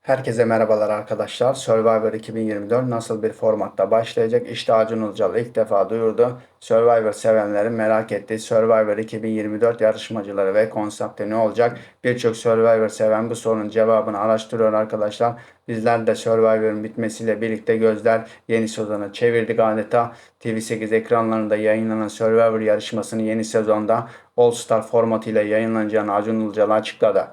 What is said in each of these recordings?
Herkese merhabalar arkadaşlar. Survivor 2024 nasıl bir formatta başlayacak? İşte Acun Ilıcalı ilk defa duyurdu. Survivor sevenlerin merak ettiği Survivor 2024 yarışmacıları ve konsepti ne olacak? Birçok Survivor seven bu sorunun cevabını araştırıyor arkadaşlar. Bizler de Survivor'ın bitmesiyle birlikte gözler yeni sezona çevirdik adeta. TV8 ekranlarında yayınlanan Survivor yarışmasının yeni sezonda All Star formatıyla yayınlanacağını Acun Ilıcalı açıkladı.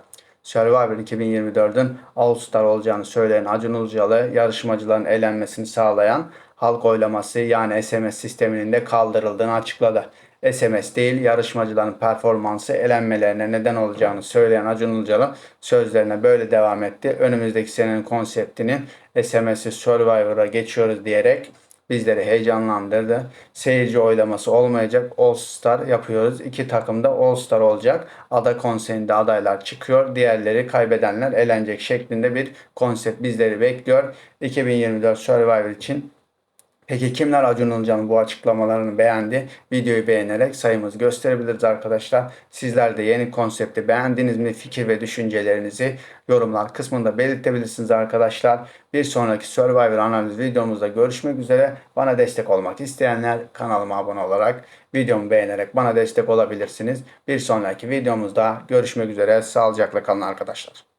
Survivor 2024'ün All Star olacağını söyleyen Acun Ilıcalı yarışmacıların elenmesini sağlayan halk oylaması yani SMS sisteminin de kaldırıldığını açıkladı. SMS değil yarışmacıların performansı elenmelerine neden olacağını söyleyen Acun Ilıcalı sözlerine böyle devam etti. Önümüzdeki senenin konseptinin SMS'i Survivor'a geçiyoruz diyerek bizleri heyecanlandırdı. Seyirci oylaması olmayacak. All Star yapıyoruz. İki takım da All Star olacak. Ada konseyinde adaylar çıkıyor. Diğerleri kaybedenler elenecek şeklinde bir konsept bizleri bekliyor. 2024 Survivor için Peki kimler Acun Ilıcalı'nın bu açıklamalarını beğendi? Videoyu beğenerek sayımızı gösterebiliriz arkadaşlar. Sizler de yeni konsepti beğendiniz mi? Fikir ve düşüncelerinizi yorumlar kısmında belirtebilirsiniz arkadaşlar. Bir sonraki Survivor analiz videomuzda görüşmek üzere. Bana destek olmak isteyenler kanalıma abone olarak videomu beğenerek bana destek olabilirsiniz. Bir sonraki videomuzda görüşmek üzere. Sağlıcakla kalın arkadaşlar.